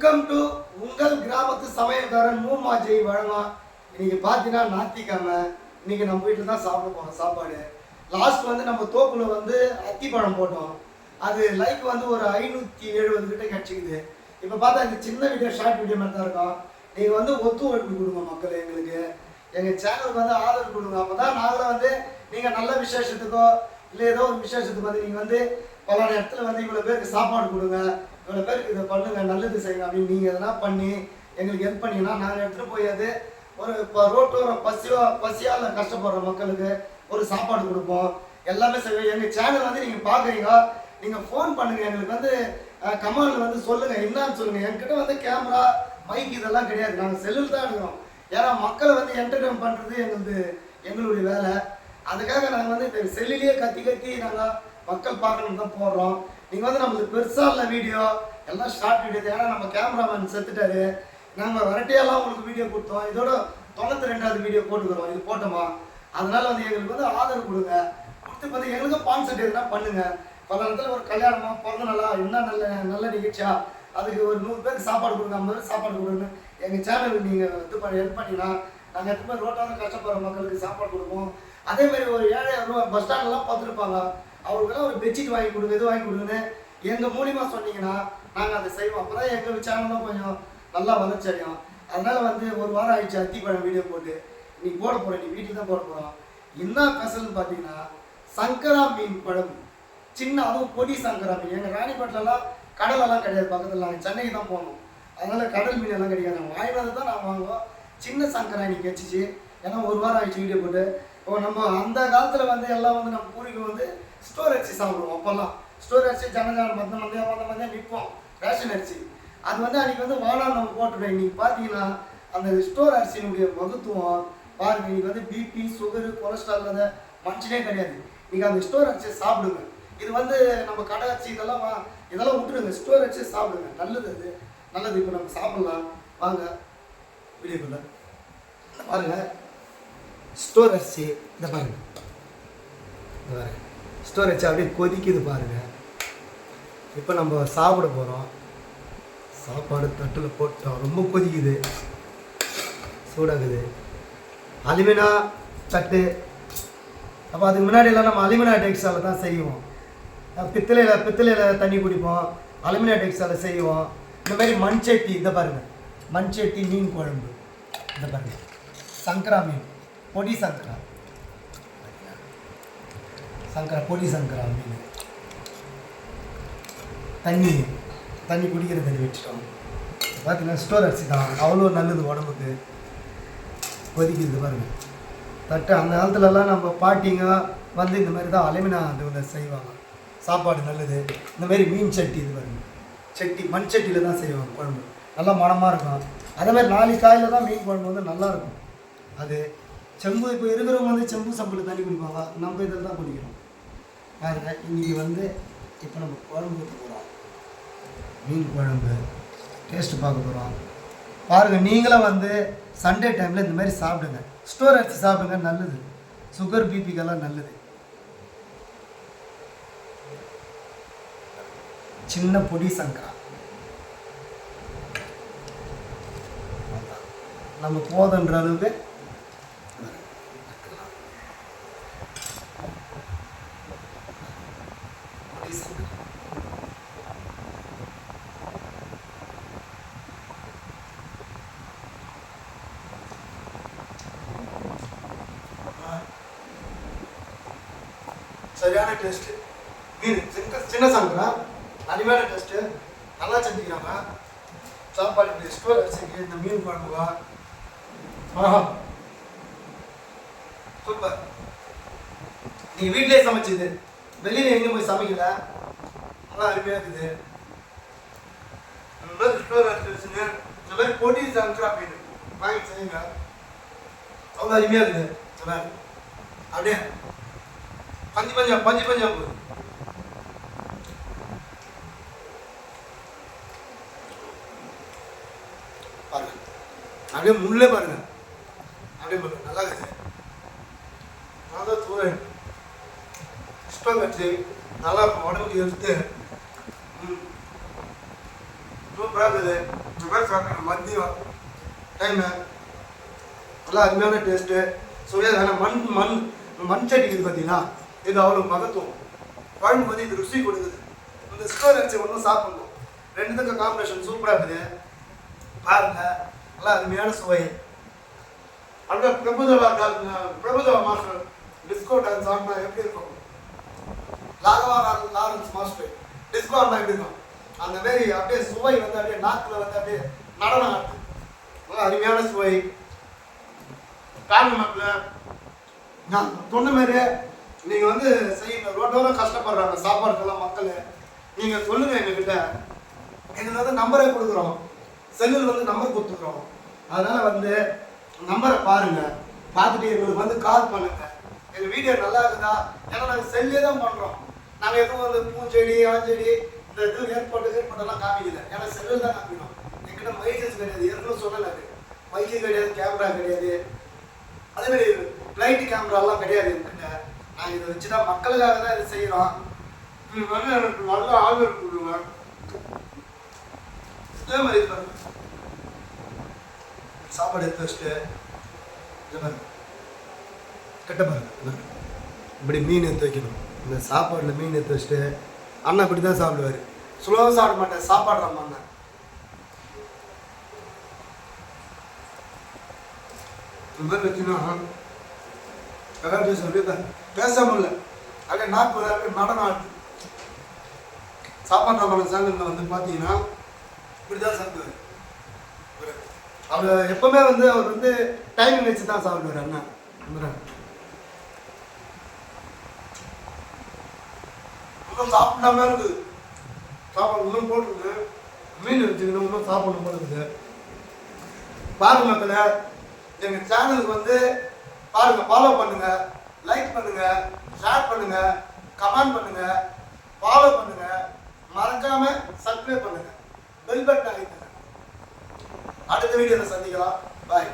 Welcome to உங்கள் கிராமத்து சமையல்காரன் மூமாஜி வழமா இன்னைக்கு பார்த்தீங்கன்னா நாத்திக்காம இன்னைக்கு நம்ம வீட்டில் தான் சாப்பிட போகிறோம் சாப்பாடு. லாஸ்ட் வந்து நம்ம தோப்புல வந்து அத்திப்பழம் போட்டோம். அது லைக் வந்து ஒரு ஐநூற்றி எழுபது கிட்ட கிடச்சிக்குது. இப்போ பார்த்தா இந்த சின்ன வீடியோ ஷார்ட் வீடியோ மாதிரி தான் இருக்கும். நீங்கள் வந்து ஒத்துழைப்பு கொடுங்க மக்கள் எங்களுக்கு. எங்கள் சேனலுக்கு வந்து ஆதரவு கொடுங்க. அப்போ தான் நாங்களும் வந்து நீங்கள் நல்ல விசேஷத்துக்கோ இல்லை ஏதோ ஒரு விசேஷத்துக்கு வந்து நீங்கள் வந்து பல இடத்துல வந்து இவ்வளோ பேருக்கு சாப்பாடு கொடுங்க. இவ்வளோ பேருக்கு இதை பண்ணுங்க நல்லது செய்யுங்க அப்படின்னு நீங்கள் எதனா பண்ணி எங்களுக்கு ஹெல்ப் பண்ணீங்கன்னா நாங்கள் எடுத்துகிட்டு போய் அது ஒரு இப்போ ரோட்டோரம் பசியோ பசியால் கஷ்டப்படுற மக்களுக்கு ஒரு சாப்பாடு கொடுப்போம். எல்லாமே செய்வோம். எங்கள் சேனல் வந்து நீங்கள் பார்க்குறீங்க நீங்கள் ஃபோன் பண்ணுங்கள் எங்களுக்கு வந்து கமலில் வந்து சொல்லுங்கள் என்னன்னு சொல்லுங்கள் என்கிட்ட வந்து கேமரா மைக் இதெல்லாம் கிடையாது. நாங்கள் செல்லில் தான் எடுக்கிறோம். ஏன்னா மக்களை வந்து என்டர்டைன் பண்ணுறது எங்களுது எங்களுடைய வேலை. அதுக்காக நாங்கள் வந்து இப்போ செல்லிலேயே கத்தி கத்தி நாங்கள் மக்கள் பார்க்கணும் தான் போடுறோம் நீங்கள் வந்து நம்மளுக்கு பெருசாக இல்லை வீடியோ. எல்லாம் ஷார்ட் வீடியோ ஏன்னா நம்ம கேமராமேன் செத்துட்டாரு. நாங்கள் வெரைட்டியெல்லாம் உங்களுக்கு வீடியோ கொடுத்தோம். இதோட தொண்ணூற்றி ரெண்டாவது வீடியோ போட்டுக்கிறோம். இது போட்டோமா? அதனால வந்து எங்களுக்கு வந்து ஆதரவு கொடுங்க. கொடுத்து பார்த்து எங்களுக்கும் பான்சர்ட் எதுனா பண்ணுங்க. பல இடத்துல ஒரு கல்யாணமா பிறந்த நாளா என்ன நல்ல நல்ல நிகழ்ச்சியா? அதுக்கு ஒரு நூறு பேருக்கு சாப்பாடு கொடுங்க ஐம்பது பேருக்கு சாப்பாடு கொடுங்க எங்கள் சேனலுக்கு நீங்கள் இது பண்ணி ஹெல்ப் பண்ணினா நாங்கள் எடுத்து போய் ரோட்டான கஷ்டப்படுற மக்களுக்கு சாப்பாடு கொடுப்போம். அதே மாதிரி ஒரு ஏழை பஸ் ஸ்டாண்ட்லாம் பார்த்துருப்பாங்க அவருக்கெல்லாம் ஒரு பெட்ஷீட் வாங்கி கொடுங்க இது வாங்கி கொடுங்கன்னு எங்கள் மூலியமாக சொன்னீங்கன்னா நாங்கள் அதை செய்வோம். அப்போ தான் எங்கள் சேனலும் கொஞ்சம் நல்லா வளர்ச்சி அடையும். அதனால் வந்து ஒரு வாரம் ஆயிடுச்சு அத்திப்பழம் வீடியோ போட்டு. நீ போட போகிறோம் நீ வீட்டில் தான் போட போகிறோம் என்ன ஸ்பெஷல்னு பார்த்தீங்கன்னா சங்கரா மீன் பழம். சின்ன அதுவும் பொடி சங்கரா மீன். எங்கள் ராணிப்பேட்டிலலாம் கடலெல்லாம் கிடையாது பக்கத்தில் நாங்கள் சென்னைக்கு தான் போகணும் அதனால் கடல் மீன் எல்லாம் கிடைக்காது. நாங்கள் வாங்கினது தான் நாங்கள் வாங்குவோம். சின்ன சங்கரா இன்னைக்கு கிடச்சிச்சு. ஏன்னா ஒரு வாரம் ஆயிடுச்சு வீடியோ போட்டு. இப்போ நம்ம அந்த காலத்தில் வந்து எல்லாம் வந்து நம்ம பூரிக்கு வந்து ஸ்டோர் அரிசி சாப்பிடுவோம் அப்போல்லாம் ஸ்டோர் அரிசி ஜனஜான மந்த மந்தையா மந்த மந்தையா நிற்போம் ரேஷன் அரிசி. அது வந்து அன்றைக்கி வந்து வானா நம்ம போட்டுட்டோம் இன்றைக்கி பார்த்தீங்கன்னா அந்த ஸ்டோர் அரிசியினுடைய மகத்துவம் பாருங்க இன்றைக்கி வந்து பிபி சுகரு கொலஸ்ட்ரால் அந்த மனுஷனே கிடையாது. நீங்கள் அந்த ஸ்டோர் அரிசியை சாப்பிடுங்க. இது வந்து நம்ம கடை அரிசி இதெல்லாம் வா- இதெல்லாம் விட்டுருங்க ஸ்டோர் அரிசியை சாப்பிடுங்க. நல்லது அது. நல்லது. இப்போ நம்ம சாப்பிடலாம். வாங்க. வீடியோக்குள்ள. பாருங்க. ஸ்டோர் அரிசி இந்த பாருங்க. இந்த பாருங்க. ஸ்டோரேஜ் அப்படியே கொதிக்குது பாருங்கள் இப்போ நம்ம சாப்பிட போகிறோம் சாப்பாடு தட்டில் போட்டோம். ரொம்ப கொதிக்குது. சூடாகுது. அலுமினா தட்டு. அப்போ அதுக்கு முன்னாடியெல்லாம் நம்ம அலுமினா டெக்ஸால தான் செய்வோம். பித்தளையில் பித்தளையில் தண்ணி குடிப்போம். அலுமினா டெக்ஸால செய்வோம். இந்த மாதிரி மண் சட்டி இதை பாருங்கள் மண் சட்டி மீன் குழம்பு. இதை பாருங்கள் சங்கரா மீன். பொடி சங்கரா. சங்கரா பொடி சங்கரா அப்படின்னு. தண்ணி தண்ணி குடிக்கிற தண்ணி வச்சுட்டோம். பார்த்தீங்கன்னா ஸ்டோர் அரிசி தான். அவ்வளோ நல்லது உடம்புக்கு. கொதிக்கிறது பாருங்கள் தட்டு அந்த காலத்துலலாம் நம்ம பாட்டிங்க வந்து இந்த மாதிரி தான் அலுமினா இதுவில் செய்வாங்க. சாப்பாடு நல்லது. இந்த மாதிரி மீன் சட்டி இது பாருங்க. சட்டி மண் சட்டியில் தான் செய்வாங்க குழம்பு. நல்லா மணமாக இருக்கும். அதே மாதிரி நாலு காயில் தான் மீன் குழம்பு வந்து நல்லாயிருக்கும் அது செம்பு இப்போ இருக்கிறவங்க வந்து செம்பு சம்பில் தண்ணி குடிப்பாங்க. நம்ம இதில் தான் குடிக்கிறோம். பாருங்க இன்னைக்கு வந்து இப்போ நம்ம குழம்பு ஊற்ற போகிறோம் மீன் குழம்பு டேஸ்ட் பார்க்க போகிறோம் பாருங்கள் நீங்களும் வந்து சண்டே டைமில் இந்த மாதிரி சாப்பிடுங்க. ஸ்டோர் அரிசி சாப்பிடுங்க நல்லது. சுகர் பிபிக்கெல்லாம் நல்லது. சின்ன பொடி சங்கரா. நம்ம போதுன்ற அளவுக்கு பொடி சங்கரா சரியான டேஸ்ட்டு மீன் சின்ன சின்ன சங்கரா அருமையான டேஸ்ட்டு நல்லா செஞ்சுக்கிறாங்க சாப்பாடு இப்படி ஸ்டோர் அரிசிக்கு இந்த மீன் குழம்புவா ஆஹா. சூப்பர். நீங்கள் வீட்டிலே சமைச்சது வெளியில் எங்கேயும் போய் சமைக்கல. நல்லா அருமையாக இருக்குது. இந்த மாதிரி ஸ்டோர் அரிசி வச்சுங்க இந்த மாதிரி பொடி சங்கரா மீன் வாங்கி செய்யுங்க. அவ்வளோ அருமையாக இருக்குது. இந்த மாதிரி அப்படியே பஞ்சு பஞ்சா பஞ்சு பஞ்சா போகுது பாருங்க. அப்படியே முள்ளே பாருங்க. அப்படியே பாருங்க. நல்லா இருக்கு. நான் தான் தூரேன். சுத்தம் கட்சி நல்லா உடம்புக்கு எடுத்து சூப்பராக இருக்குது. இந்த மாதிரி சாப்பிட்ற மதியம் டைமு நல்லா அருமையான டேஸ்ட்டு சுவையாக மண் மண் மண் சட்டி இருக்குது பார்த்தீங்களா இது அவ்வளோ மகத்துவம் குழம்பு வந்து இது ருசி கொடுக்குது. இந்த ஸ்கோர் அரிசி ஒன்றும் சாப்பிடணும். ரெண்டுத்துக்கும் காம்பினேஷன் சூப்பராக இருக்குது. பாருங்க. நல்லா அருமையான சுவை. அந்த Prabhudeva Prabhudeva master disco dance ஆடினா எப்படி இருக்கும்? லாகவா லாரன்ஸ் மாஸ்டர். டிஸ்கோ ஆடினா எப்படி இருக்கும்? அந்த மாதிரி அப்படியே சுவை வந்து அப்படியே நாக்கில் வந்து அப்படியே நடனம் ஆட்டு நல்லா அருமையான சுவை. காரணம் நான் சொன்ன மாதிரி நீங்கள் வந்து செய்யுங்க ரோட்டோரம் கஷ்டப்படுறாங்க. சாப்பாடுக்கெல்லாம் மக்கள் நீங்கள் சொல்லுங்க எங்ககிட்ட. எங்களுக்கு வந்து நம்பரே கொடுக்குறோம். செல்லில் வந்து நம்பர் கொடுத்துக்குறோம். அதனால் வந்து நம்பரை பாருங்க. பார்த்துட்டு எங்களுக்கு வந்து கால் பண்ணுங்க. எங்கள் வீடியோ நல்லா இருக்குதா? ஏன்னா நாங்கள் செல்லே தான் பண்ணுறோம் நாங்கள் எதுவும் வந்து பூஞ்செடி ஆஞ்செடி இந்த இது ஏற்பாடு ஏற்பாடெல்லாம் காமிக்கல. ஏன்னா செல்லில் தான் காமிக்கணும். எங்கிட்ட மைக்கேஜ் கிடையாது. ஏற்கனவே சொல்லலை மைக்கு கிடையாது கேமரா கிடையாது. அதே மாதிரி ஃப்ளைட்டு கேமராலாம் கிடையாது என்கிட்ட நான் இதை வச்சு தான் மக்களுக்காக தான் இதை செய்கிறோம் இது வந்து எனக்கு நல்ல ஆதரவு கொடுங்க இதே மாதிரி பாருங்க. சாப்பாடு எடுத்து வச்சுட்டு இதை பாருங்க. கெட்ட பாருங்க இப்படி மீன் எடுத்து வைக்கணும். இந்த சாப்பாடில் மீன் எடுத்து வச்சுட்டு அண்ணன் இப்படி தான் சாப்பிடுவார். சுலபம் சாப்பிட மாட்டேன் சாப்பாடு நம்ம அண்ணன் இந்த மாதிரி வச்சுன்னா கரெக்டாக சொல்லி பேச முடியல அப்படியே நாக்கு அப்படியே நடனம் ஆடுது. சாப்பாடு நம்ம சேனலில் வந்து பார்த்தீங்கன்னா இப்படி தான் சாப்பிடுவார் அவர் எப்பவுமே வந்து அவர் வந்து டைமிங் வச்சு தான் சாப்பிடுவார் அண்ணா. சாப்பிடாம இருக்குது சாப்பாடு இன்னும் போட்டுருக்கு. மீன் வச்சுக்கணும் இன்னும் சாப்பிடணும் போல பாருங்க மக்களே சேனலுக்கு வந்து பாருங்க ஃபாலோ பண்ணுங்க லைக் பண்ணுங்க ஷேர் பண்ணுங்க கமெண்ட் பண்ணுங்க ஃபாலோ பண்ணுங்க. மறக்காம சப்ஸ்கிரைப் பண்ணுங்க. பெல் பட்டன் அடுத்த வீடியோவில் சந்திக்கலாம். பாய்